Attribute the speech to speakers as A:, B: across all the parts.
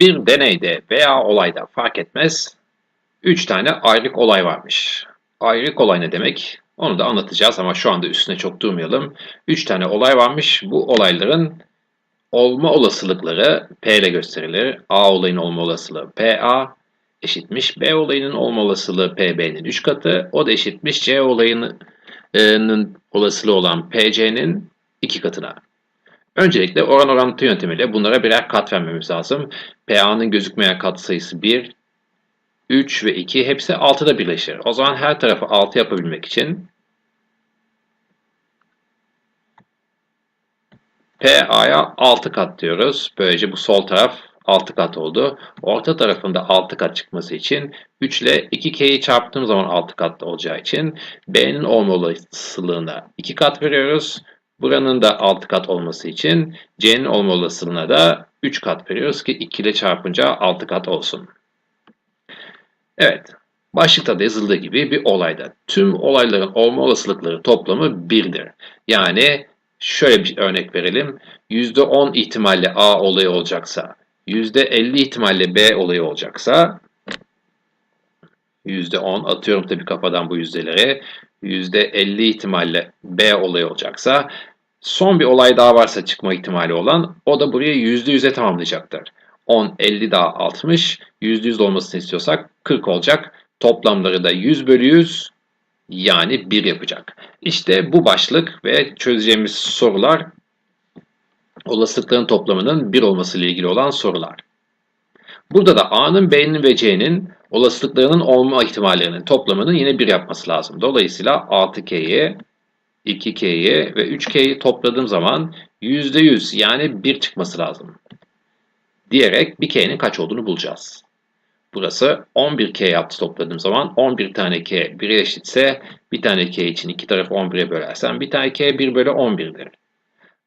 A: Bir deneyde veya olayda fark etmez 3 tane ayrık olay varmış. Ayrık olay ne demek? Onu da anlatacağız ama şu anda üstüne çok durmayalım. 3 tane olay varmış. Bu olayların olma olasılıkları P ile gösterilir. A olayının olma olasılığı PA eşitmiş. B olayının olma olasılığı PB'nin 3 katı. O da eşitmiş C olayının olasılığı olan PC'nin 2 katına. Öncelikle oran orantı yöntemiyle bunlara birer kat vermemiz lazım. PA'nın gözükmeyen kat sayısı 1, 3 ve 2 hepsi 6'da birleşir. O zaman her tarafı 6 yapabilmek için PA'ya 6 kat diyoruz. Böylece bu sol taraf 6 kat oldu. Orta tarafında 6 kat çıkması için 3 ile 2K'yi çarptığım zaman 6 kat olacağı için B'nin olma olasılığına 2 kat veriyoruz. Buranın da 6 kat olması için C'nin olma olasılığına da 3 kat veriyoruz ki 2 ile çarpınca 6 kat olsun. Evet, başlıkta da yazıldığı gibi bir olayda tüm olayların olma olasılıkları toplamı 1'dir. Yani şöyle bir örnek verelim. %10 ihtimalle A olayı olacaksa, %50 ihtimalle B olayı olacaksa, %10 atıyorum tabii kafadan bu yüzdeleri, %50 ihtimalle B olayı olacaksa, son bir olay daha varsa çıkma ihtimali olan, o da buraya %100'e tamamlayacaktır. 10, 50 daha 60, %100 olmasını istiyorsak 40 olacak. Toplamları da 100 bölü 100 yani 1 yapacak. İşte bu başlık ve çözeceğimiz sorular olasılıkların toplamının 1 olması ile ilgili olan sorular. Burada da A'nın, B'nin ve C'nin olasılıklarının olma ihtimallerinin toplamının yine 1 yapması lazım. Dolayısıyla 6K'yi, 2K'yi ve 3K'yi topladığım zaman %100 yani 1 çıkması lazım. Diyerek bir K'nin kaç olduğunu bulacağız. Burası 11K yaptı topladığım zaman 11 tane K 1'e eşitse bir tane K için iki tarafı 11'e bölersem bir tane K 1 bölü 11'dir.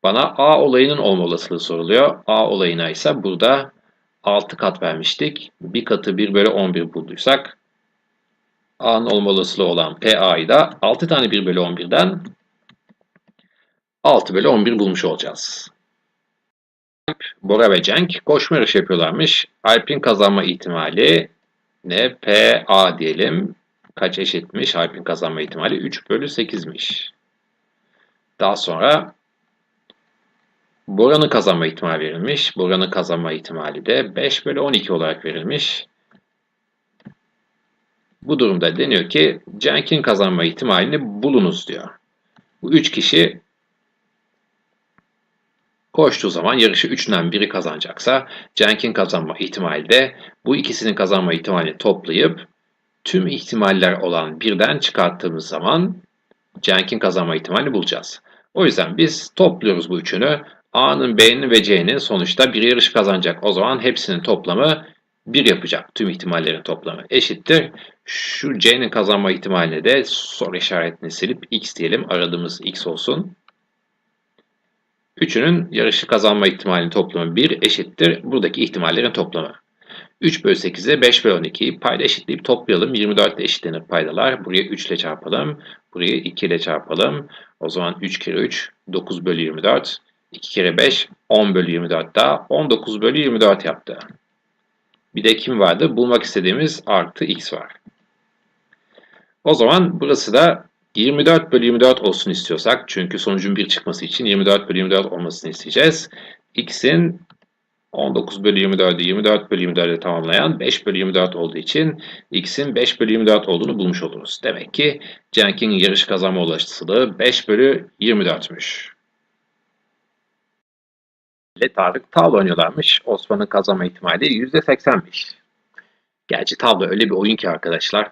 A: Bana A olayının olma olasılığı soruluyor. A olayına ise burada 6 kat vermiştik. Bir katı 1 bölü 11 bulduysak A'nın olma olasılığı olan PA'yı da 6 tane 1 bölü 11'den 6 bölü 11 bulmuş olacağız. Bora ve Cenk koşma yarışı yapıyorlarmış. Alp'in kazanma ihtimali ne? PA diyelim. Kaç eşitmiş? Alp'in kazanma ihtimali 3 bölü 8'miş. Daha sonra Bora'nın kazanma ihtimali verilmiş. Bora'nın kazanma ihtimali de 5 bölü 12 olarak verilmiş. Bu durumda deniyor ki Cenk'in kazanma ihtimalini bulunuz diyor. Bu 3 kişi koştuğu zaman yarışı 3'ünden biri kazanacaksa Cenk'in kazanma ihtimali de bu ikisinin kazanma ihtimalini toplayıp tüm ihtimaller olan birden çıkarttığımız zaman Cenk'in kazanma ihtimalini bulacağız. O yüzden biz topluyoruz bu üçünü. A'nın, B'nin ve C'nin sonuçta bir yarış kazanacak. O zaman hepsinin toplamı 1 yapacak. Tüm ihtimallerin toplamı eşittir. Şu C'nin kazanma ihtimaline de soru işaretini silip X diyelim. Aradığımız X olsun. Üçünün yarışı kazanma ihtimalinin toplamı 1 eşittir. Buradaki ihtimallerin toplamı. 3 bölü 8'e 5 bölü 12'yi payda eşitleyip toplayalım. 24 ile eşitlenir paydalar. Buraya 3 ile çarpalım. Buraya 2 ile çarpalım. O zaman 3 kere 3 9 bölü 24. 2 kere 5 10 bölü 24 daha 19 bölü 24 yaptı. Bir de kim vardı? Bulmak istediğimiz artı x var. O zaman burası da 24 bölü 24 olsun istiyorsak çünkü sonucun 1 çıkması için 24 bölü 24 olmasını isteyeceğiz. x'in 19 bölü 24'ü 24 bölü 24'e tamamlayan 5 bölü 24 olduğu için x'in 5 bölü 24 olduğunu bulmuş oluruz. Demek ki Cenk'in yarış kazanma olasılığı 5 bölü 24'müş. Ile Tarık tavla oynuyorlarmış. Osman'ın kazanma ihtimali %80'miş. Gerçi tavla öyle bir oyun ki arkadaşlar.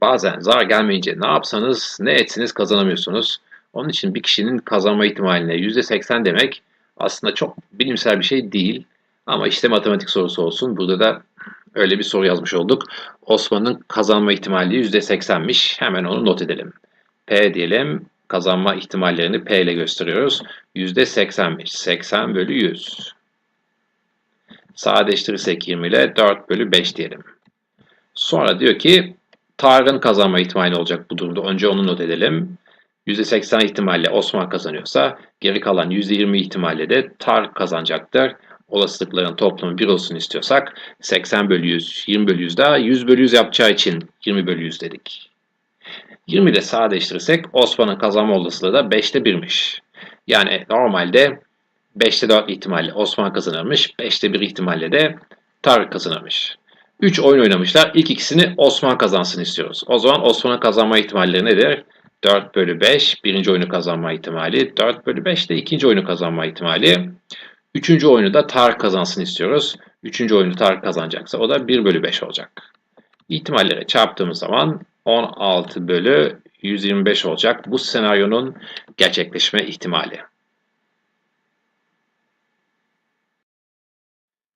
A: Bazen zar gelmeyince ne yapsanız ne etsiniz kazanamıyorsunuz. Onun için bir kişinin kazanma ihtimaline %80 demek aslında çok bilimsel bir şey değil. Ama işte matematik sorusu olsun. Burada da öyle bir soru yazmış olduk. Osman'ın kazanma ihtimali %80'miş. Hemen onu not edelim. P diyelim. Kazanma ihtimallerini P ile gösteriyoruz. %80'miş. 80 bölü 100. Sadeleştirirsek 20 ile 4 bölü 5 diyelim. Sonra diyor ki Tarık'ın kazanma ihtimali olacak bu durumda. Önce onu not edelim. %80 ihtimalle Osman kazanıyorsa geri kalan %20 ihtimalle de Tarık kazanacaktır. olasılıkların toplamı 1 olsun istiyorsak 80 bölü 100, 20 bölü 100 daha 100 bölü 100 yapacağı için 20 bölü 100 dedik. 20 ile sadeleştirirsek Osman'ın kazanma olasılığı da 5'te 1'miş. Yani normalde 5'te 4 ihtimalle Osman kazanırmış, 5'te 1 ihtimalle de Tarık kazanırmış. 3 oyun oynamışlar. İlk ikisini Osman kazansın istiyoruz. O zaman Osman'ın kazanma ihtimalleri nedir? 4 bölü 5 birinci oyunu kazanma ihtimali. 4 bölü 5 de ikinci oyunu kazanma ihtimali. Üçüncü oyunu da Tarık kazansın istiyoruz. Üçüncü oyunu Tarık kazanacaksa o da 1 bölü 5 olacak. İhtimallere çarptığımız zaman 16 bölü 125 olacak. Bu senaryonun gerçekleşme ihtimali.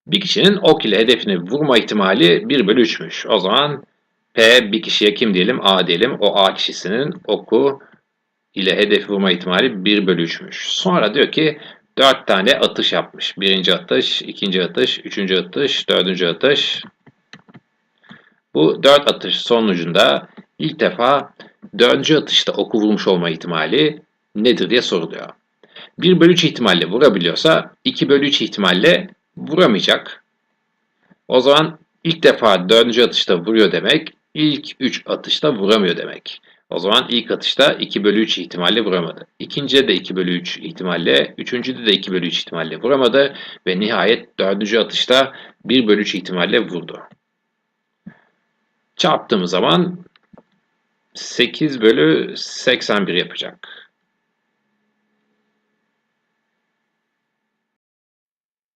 A: Bir kişinin ok ile hedefini vurma ihtimali 1 bölü 3'müş. O zaman P bir kişiye kim diyelim? A diyelim. O A kişisinin oku ile hedef vurma ihtimali 1 bölü 3'müş. Sonra diyor ki 4 tane atış yapmış. Birinci atış, ikinci atış, üçüncü atış, dördüncü atış. Bu 4 atış sonucunda ilk defa dördüncü atışta oku vurmuş olma ihtimali nedir diye soruluyor. 1 bölü 3 ihtimalle vurabiliyorsa 2 bölü 3 ihtimalle vuramayacak. O zaman ilk defa dördüncü atışta vuruyor demek, ilk 3 atışta vuramıyor demek. O zaman ilk atışta 2 bölü 3 ihtimalle vuramadı. İkincide de 2 bölü 3 ihtimalle, üçüncüde de 2 bölü 3 ihtimalle vuramadı ve nihayet dördüncü atışta 1 bölü 3 ihtimalle vurdu. Çarptığımız zaman 8 bölü 81 yapacak.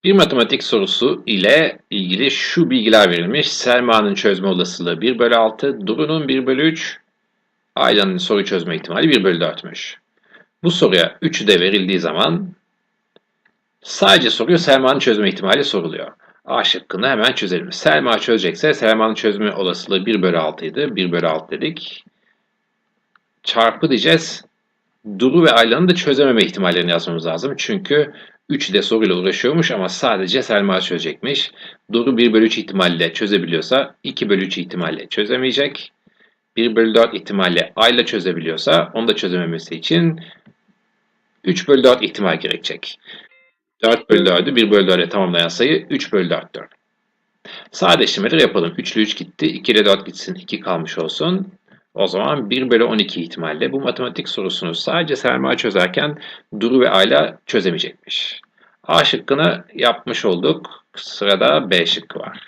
A: Bir matematik sorusu ile ilgili şu bilgiler verilmiş. Selma'nın çözme olasılığı 1 bölü 6, Duru'nun 1 bölü 3, Ayla'nın soru çözme ihtimali 1 bölü 4'müş. Bu soruya 3'ü de verildiği zaman sadece soruyor Selma'nın çözme ihtimali soruluyor. A şıkkını hemen çözelim. Selma çözecekse Selma'nın çözme olasılığı 1 bölü 6 idi. 1 bölü 6 dedik. Çarpı diyeceğiz. Duru ve Ayla'nın da çözememe ihtimallerini yazmamız lazım. Çünkü 3 de soruyla uğraşıyormuş ama sadece Selma çözecekmiş. Duru 1 bölü 3 ihtimalle çözebiliyorsa 2 bölü 3 ihtimalle çözemeyecek. 1 bölü 4 ihtimalle Ayla çözebiliyorsa onu da çözememesi için 3 bölü 4 ihtimal gerekecek. 4 bölü 4'ü 1 bölü 4'e tamamlayan sayı 3 bölü 4'tür. Sadeleştirmeleri yapalım. 3 ile 3 gitti. 2 ile 4 gitsin. 2 kalmış olsun. O zaman 1 bölü 12 ihtimalle bu matematik sorusunu sadece Selma çözerken Duru ve Ayla çözemeyecekmiş. A şıkkını yapmış olduk. Sırada B şıkkı var.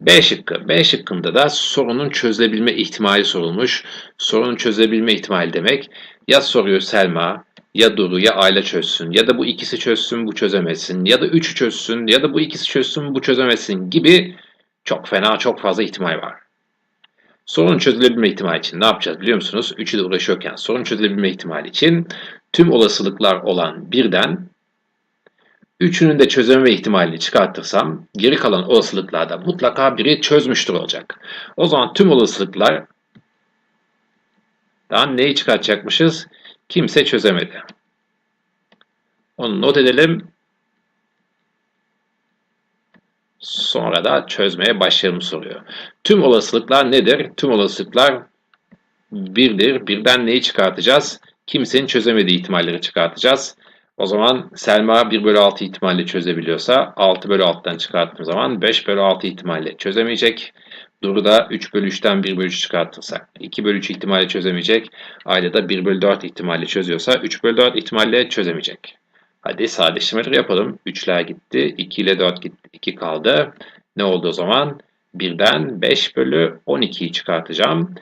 A: B şıkkı. B şıkkında da sorunun çözülebilme ihtimali sorulmuş. Sorunun çözülebilme ihtimali demek ya soruyu Selma ya Duru ya Ayla çözsün ya da bu ikisi çözsün bu çözemesin ya da üçü çözsün ya da bu ikisi çözsün bu çözemesin gibi çok fena, çok fazla ihtimal var. Sorun çözülebilme ihtimali için ne yapacağız biliyor musunuz? Üçü de uğraşıyorken sorun çözülebilme ihtimali için tüm olasılıklar olan birden üçünün de çözememe ihtimalini çıkartırsam geri kalan olasılıklarda mutlaka biri çözmüştür olacak. O zaman tüm olasılıklar dan neyi çıkartacakmışız? Kimse çözemedi. Onu not edelim. Sonra da çözmeye başlayalım soruyor. Tüm olasılıklar nedir? Tüm olasılıklar birdir. Birden neyi çıkartacağız? Kimsenin çözemediği ihtimalleri çıkartacağız. O zaman Selma 1 bölü 6 ihtimalle çözebiliyorsa 6 bölü 6'dan çıkarttığım zaman 5 bölü 6 ihtimalle çözemeyecek. Duru da 3 bölü 3'ten 1 bölü 3 çıkartırsak 2 bölü 3 ihtimalle çözemeyecek. Ayda da 1 bölü 4 ihtimalle çözüyorsa 3 bölü 4 ihtimalle çözemeyecek. Hadi sadeleştirmeleri yapalım. 3'ler gitti. 2 ile 4 gitti. 2 kaldı. Ne oldu o zaman? 1'den 5 bölü 12'yi çıkartacağım.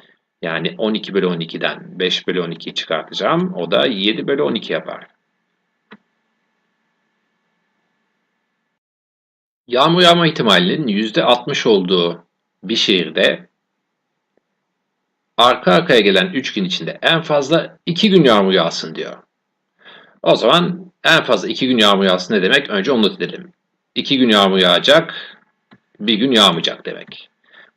A: Yani 12 bölü 12'den 5 bölü 12'yi çıkartacağım. O da 7 bölü 12 yapar. Yağmur yağma ihtimalinin %60 olduğu bir şehirde arka arkaya gelen 3 gün içinde en fazla 2 gün yağmur yağsın diyor. O zaman en fazla 2 gün yağmur yağsın ne demek? Önce onu not edelim. 2 gün yağmur yağacak, bir gün yağmayacak demek.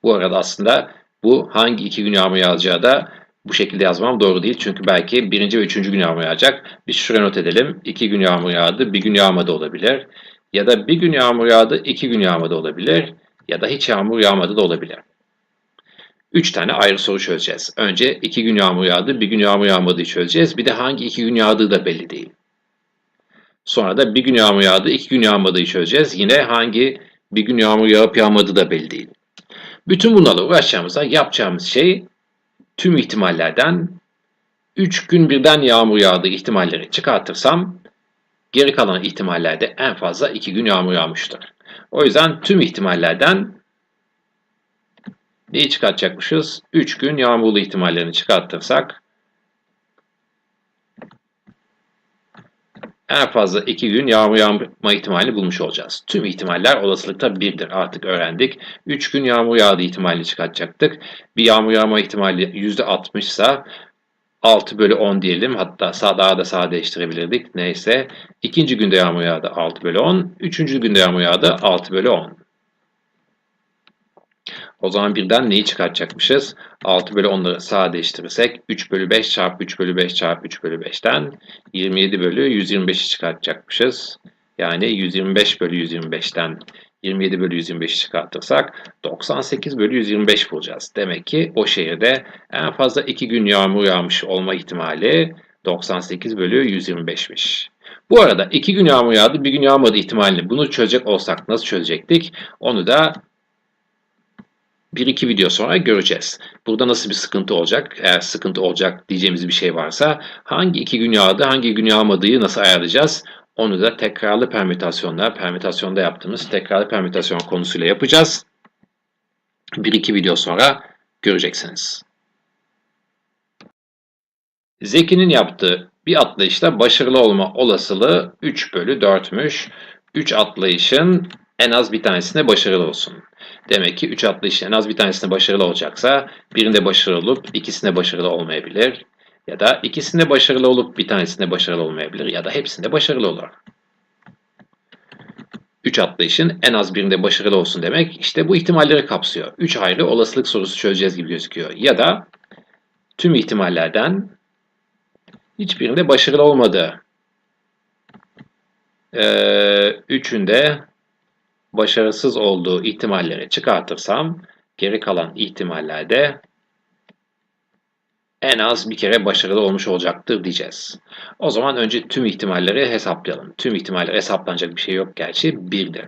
A: Bu arada aslında bu hangi iki gün yağmur yağacağı da bu şekilde yazmam doğru değil. Çünkü belki birinci ve üçüncü gün yağmur yağacak. Biz şuraya not edelim. İki gün yağmur yağdı, bir gün yağmadı olabilir. Ya da bir gün yağmur yağdı, iki gün yağmadı olabilir. Ya da hiç yağmur yağmadı da olabilir. Üç tane ayrı soru çözeceğiz. Önce iki gün yağmur yağdı, bir gün yağmur yağmadığı çözeceğiz. Bir de hangi iki gün yağdığı da belli değil. Sonra da bir gün yağmur yağdı, iki gün yağmadığı çözeceğiz. Yine hangi bir gün yağmur yağıp yağmadığı da belli değil. Bütün bunlarla uğraşacağımızda yapacağımız şey tüm ihtimallerden 3 gün birden yağmur yağdığı ihtimalleri çıkartırsam geri kalan ihtimallerde en fazla 2 gün yağmur yağmıştır. O yüzden tüm ihtimallerden neyi çıkartacakmışız? 3 gün yağmurlu ihtimallerini çıkartırsak en fazla 2 gün yağmur yağma ihtimalini bulmuş olacağız. Tüm ihtimaller olasılıkta 1'dir. Artık öğrendik. 3 gün yağmur yağdığı ihtimalini çıkartacaktık. Bir yağmur yağma ihtimali %60 ise 6 bölü 10 diyelim. Hatta sağ, daha da sağ değiştirebilirdik. Neyse. İkinci günde yağmur yağdı 6 bölü 10. Üçüncü günde yağmur yağdı 6 bölü 10. O zaman birden neyi çıkartacakmışız? 6 bölü 10'ları sadeleştirirsek 3 bölü 5 çarpı 3 bölü 5 çarpı 3 bölü 5'ten 27 bölü 125'i çıkartacakmışız. Yani 125 bölü 125'ten 27 bölü 125'i çıkartırsak 98 bölü 125 bulacağız. Demek ki o şehirde en fazla 2 gün yağmur yağmış olma ihtimali 98 bölü 125'miş. Bu arada 2 gün yağmur yağdı, bir gün yağmadı ihtimalini bunu çözecek olsak nasıl çözecektik? Onu da bir iki video sonra göreceğiz. Burada nasıl bir sıkıntı olacak? Eğer sıkıntı olacak diyeceğimiz bir şey varsa hangi iki gün yağdı, hangi gün yağmadığı nasıl ayarlayacağız? Onu da tekrarlı permütasyonlar, permütasyonda yaptığımız tekrarlı permütasyon konusuyla yapacağız. Bir iki video sonra göreceksiniz. Zeki'nin yaptığı bir atlayışta başarılı olma olasılığı 3 bölü 4'müş. 3 atlayışın en az bir tanesinde başarılı olsun. Demek ki 3 atlayışın en az bir tanesinde başarılı olacaksa birinde başarılı olup ikisinde başarılı olmayabilir. Ya da ikisinde başarılı olup bir tanesinde başarılı olmayabilir ya da hepsinde başarılı olur. 3 atlayışın en az birinde başarılı olsun demek işte bu ihtimalleri kapsıyor. 3 ayrı olasılık sorusu çözeceğiz gibi gözüküyor. Ya da tüm ihtimallerden hiçbirinde başarılı olmadığı. Ee, üçünde başarısız olduğu ihtimalleri çıkartırsam geri kalan ihtimallerde en az bir kere başarılı olmuş olacaktır diyeceğiz. O zaman önce tüm ihtimalleri hesaplayalım. Tüm ihtimaller hesaplanacak bir şey yok gerçi birdir.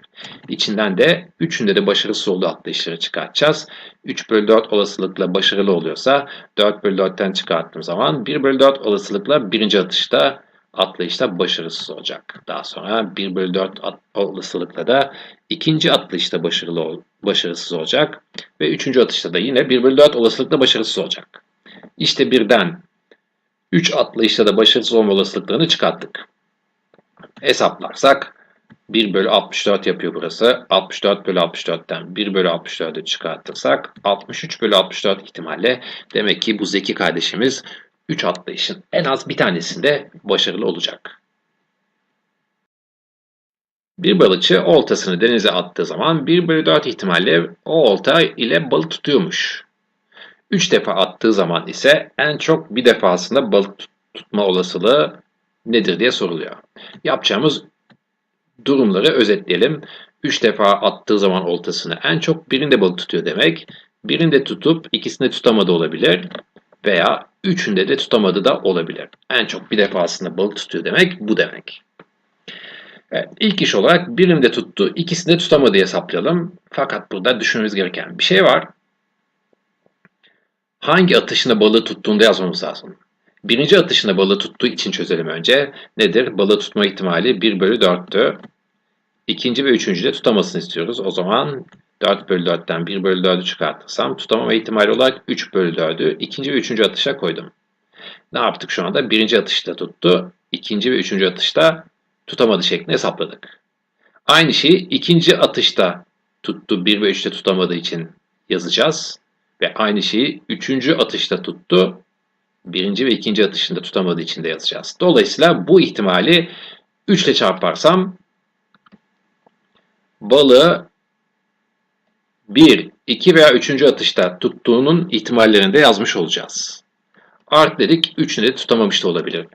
A: İçinden de üçünde de başarısız olduğu atlayışları çıkartacağız. 3 bölü 4 olasılıkla başarılı oluyorsa 4 bölü 4'ten çıkarttığım zaman 1 bölü 4 olasılıkla birinci atışta atlayışta başarısız olacak. Daha sonra 1 bölü 4 olasılıkla da ikinci atlayışta başarılı başarısız olacak. Ve üçüncü atışta da yine 1 bölü 4 olasılıkla başarısız olacak. İşte birden 3 atlayışta da başarısız olma olasılıklarını çıkarttık. Hesaplarsak 1 bölü 64 yapıyor burası. 64 bölü 64'ten 1 bölü 64'ü çıkartırsak 63 bölü 64 ihtimalle demek ki bu zeki kardeşimiz 3 atlayışın en az bir tanesinde başarılı olacak. Bir balıkçı oltasını denize attığı zaman 1 bölü 4 ihtimalle o olta ile balık tutuyormuş. 3 defa attığı zaman ise en çok bir defasında balık tutma olasılığı nedir diye soruluyor. Yapacağımız durumları özetleyelim. 3 defa attığı zaman oltasını en çok birinde balık tutuyor demek. Birinde tutup ikisinde tutamadı olabilir veya üçünde de tutamadı da olabilir. En çok bir defasında balık tutuyor demek bu demek. Evet, ilk iş olarak birinde tuttu, ikisinde tutamadı hesaplayalım. Fakat burada düşünmemiz gereken bir şey var hangi atışında balığı tuttuğunda yazmamız lazım. Birinci atışında balığı tuttuğu için çözelim önce. Nedir? Balığı tutma ihtimali 1 bölü 4'tü. İkinci ve üçüncü de tutamasını istiyoruz. O zaman 4 bölü 4'ten 1 bölü 4'ü çıkartırsam tutamama ihtimali olarak 3 bölü 4'ü ikinci ve üçüncü atışa koydum. Ne yaptık şu anda? Birinci atışta tuttu. ikinci ve üçüncü atışta tutamadı şeklinde hesapladık. Aynı şeyi ikinci atışta tuttu. 1 ve 3'te tutamadığı için yazacağız. Ve aynı şeyi üçüncü atışta tuttu. Birinci ve ikinci atışında tutamadığı için de yazacağız. Dolayısıyla bu ihtimali 3 ile çarparsam balığı 1, 2 veya 3. atışta tuttuğunun ihtimallerini de yazmış olacağız. Art dedik 3'ünü de tutamamış da olabilir.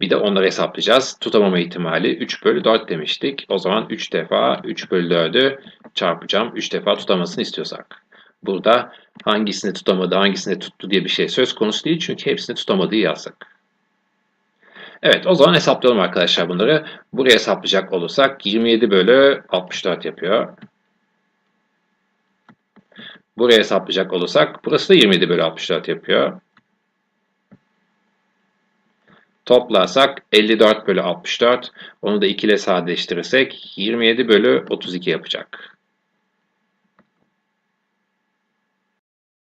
A: Bir de onları hesaplayacağız. Tutamama ihtimali 3 bölü 4 demiştik. O zaman 3 defa 3 bölü 4'ü çarpacağım. 3 defa tutamasını istiyorsak. Burada hangisini tutamadı, hangisini tuttu diye bir şey söz konusu değil. Çünkü hepsini tutamadığı yazdık. Evet o zaman hesaplayalım arkadaşlar bunları. Buraya hesaplayacak olursak 27 bölü 64 yapıyor. Buraya hesaplayacak olursak burası da 27 bölü 64 yapıyor. Toplarsak 54 bölü 64. Onu da 2 ile sadeleştirirsek 27 bölü 32 yapacak.